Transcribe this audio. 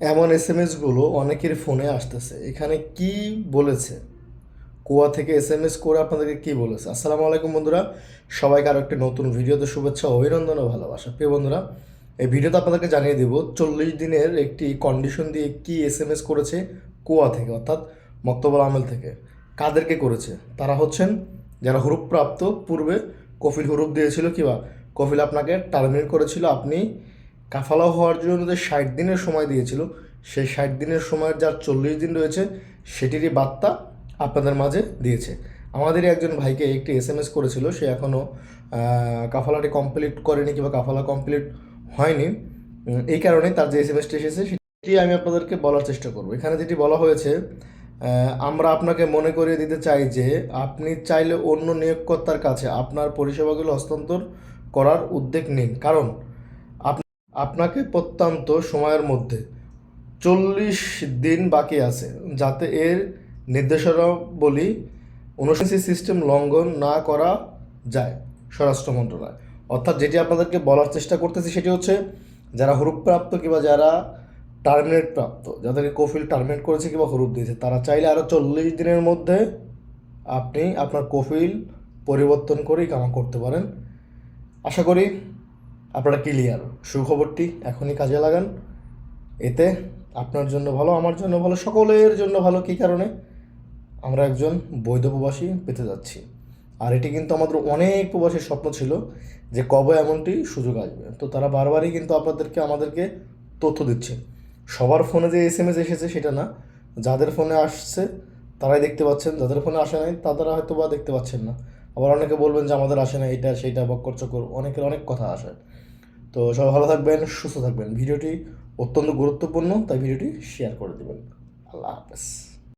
এমন S M এসগুলো অনেকের ফোনে আসতেছে। এখানে কি বলেছে? কুয়া থেকে এস এম এস করে আপনাদেরকে কি বলেছে? আসসালামু আলাইকুম বন্ধুরা। সবাইকে আরও একটি নতুন ভিডিওতে শুভেচ্ছা, অভিনন্দন ও ভালোবাসা। প্রিয় বন্ধুরা, এই ভিডিওতে আপনাদেরকে জানিয়ে দেব, চল্লিশ দিনের একটি কন্ডিশন দিয়ে কি এস এম এস করেছে কুয়া থেকে, অর্থাৎ মক্তবল আমেল থেকে। কাদেরকে করেছে? তারা হচ্ছেন যারা হুরুপ্রাপ্ত, পূর্বে কফিল হুরুপ দিয়েছিল কিবা কফিল আপনাকে টার্মিনেট করেছিল, আপনি কাফালা হওয়ার জন্য যে ষাট দিনের সময় দিয়েছিল, সেই ষাট দিনের সময়ের যার চল্লিশ দিন রয়েছে, সেটিরই বার্তা আপনাদের মাঝে দিয়েছে। আমাদেরই একজন ভাইকে একটি এস এম এস করেছিল, সে এখনও কাফালাটি কমপ্লিট করেনি কিংবা কাফালা কমপ্লিট হয়নি। এই কারণে তার যে এস এম এসটি এসেছে, সেটি আমি আপনাদেরকে বলার চেষ্টা করব। এখানে যেটি বলা হয়েছে আমরা আপনাকে মনে করিয়ে দিতে চাই যে, আপনি চাইলে অন্য নিয়োগকর্তার কাছে আপনার পরিষেবাগুলো হস্তান্তর করার উদ্যোগ নিন। কারণ আপনাকে প্রত্যন্ত সময়ের মধ্যে চল্লিশ দিন বাকি আছে যাতে এর নির্দেশনাবলী অনুসন্ধানী সিস্টেম লঙ্ঘন না করা যায় স্বরাষ্ট্র মন্ত্রণালয়। অর্থাৎ যেটি আপনাদেরকে বলার চেষ্টা করতেছি সেটি হচ্ছে, যারা হরুপপ্রাপ্ত কিংবা যারা টার্মিনেট প্রাপ্ত যাদেরকে কফিল টার্মিনেট করেছে কিংবা হরুপ দিয়েছে, তারা চাইলে আরও চল্লিশ দিনের মধ্যে আপনি আপনার কফিল পরিবর্তন করেই কামা করতে পারেন। আশা করি আপনারা ক্লিয়ার সুখবরটি এখনই কাজে লাগান। এতে আপনার জন্য ভালো, আমার জন্য ভালো, সকলের জন্য ভালো, কী কারণে? আমরা একজন বৈধ প্রবাসী পেতে যাচ্ছি। আর এটি কিন্তু আমাদের অনেক প্রবাসীর স্বপ্ন ছিল যে কবে এমনটি সুযোগ আসবে। তো তারা বারবারই কিন্তু আপনাদেরকে, আমাদেরকে তথ্য দিচ্ছে। সবার ফোনে যে এস এম এস এসেছে সেটা না। যাদের ফোনে আসছে, তারাই দেখতে পাচ্ছেন। যাদের ফোনে আসে নাই, তারা হয়তো বা দেখতে পাচ্ছেন না। আবার অনেকে বলবেন যে আমাদের আসে না এটা সেটা বক্কর চক্কর, অনেকের অনেক কথা আসে। তো সবাই ভালো থাকবেন, সুস্থ থাকবেন। ভিডিওটি অত্যন্ত গুরুত্বপূর্ণ, তাই ভিডিওটি শেয়ার করে দেবেন। আল্লাহ হাফেজ।